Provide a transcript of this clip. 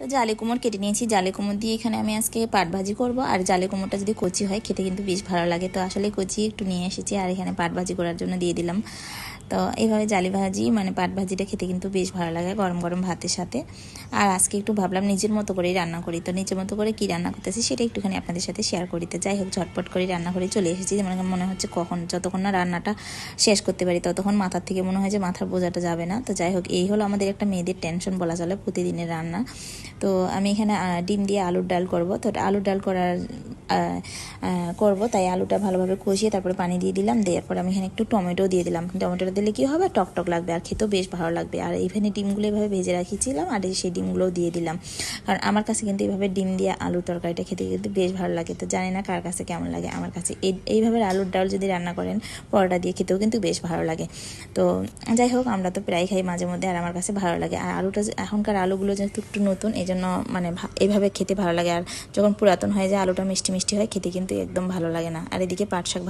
তো জালে কুমড় কেটে নিয়েছি। জালে কুমড় দিয়ে এখানে আমি আজকে পাট ভাজি করব। আর জালে কুমড়টা যদি কচি হয়, খেতে কিন্তু বেশ ভালো লাগে। তো আসলে কচি একটু নিয়ে এসেছি আর এখানে পাট ভাজি করার জন্য দিয়ে দিলাম। তো এইভাবে জালি ভাজি মানে পাট ভাজিটা খেতে কিন্তু বেশ ভালো লাগে গরম গরম ভাতের সাথে। আর আজকে একটু ভাবলাম নিজের মতো করেই রান্না করি। তো নিজের মতো করে কি রান্না করতেছি সেটা একটুখানি আপনাদের সাথে শেয়ার করিতে যাই হোক, ঝটপট করে রান্না করে চলে এসেছি। যেমন মনে হচ্ছে কখন, যতক্ষণ না রান্নাটা শেষ করতে পারি, ততক্ষণ মাথার থেকে মনে হয় যে মাথার বোঝাটা যাবে না। তো যাই হোক, এই হলো আমাদের একটা মেয়েদের টেনশন বলা চলে প্রতিদিনের রান্না। তো আমি এখানে ডিম দিয়ে আলুর ডাল করব। তো আলুর ডাল করার করব। তাই আলুটা ভালোভাবে কষিয়ে তারপরে পানি দিয়ে দিলাম। দেওয়ার পর আমি এখানে একটু টমেটো দিয়ে দিলাম। টমেটোটা দিলে কি হবে? টক টক লাগবে আর খেতেও বেশ ভালো লাগবে। আর এখানে ডিমগুলো এভাবে ভেজে রাখিয়েছিলাম আর সেই ডিমগুলোও দিয়ে দিলাম। কারণ আমার কাছে কিন্তু এইভাবে ডিম দিয়ে আলুর তরকারিটা খেতে কিন্তু বেশ ভালো লাগে। তো জানি না কার কাছে কেমন লাগে আমার কাছে। এই, এইভাবে আলুর ডাল যদি রান্না করেন, পরোটা দিয়ে খেতেও কিন্তু বেশ ভালো লাগে। তো যাই হোক, আমরা তো প্রায় খাই মাঝে মধ্যে আর আমার কাছে ভালো লাগে। আর আলুটা এখনকার আলুগুলো যেহেতু একটু নতুন এই জন্য মানে এইভাবে খেতে ভালো লাগে। আর যখন পুরাতন হয়ে যায়, আলুটা মিষ্টি মিষ্টি হয়, খেতে কিন্তু একদম ভালো লাগে না। আর এদিকে পাট শাক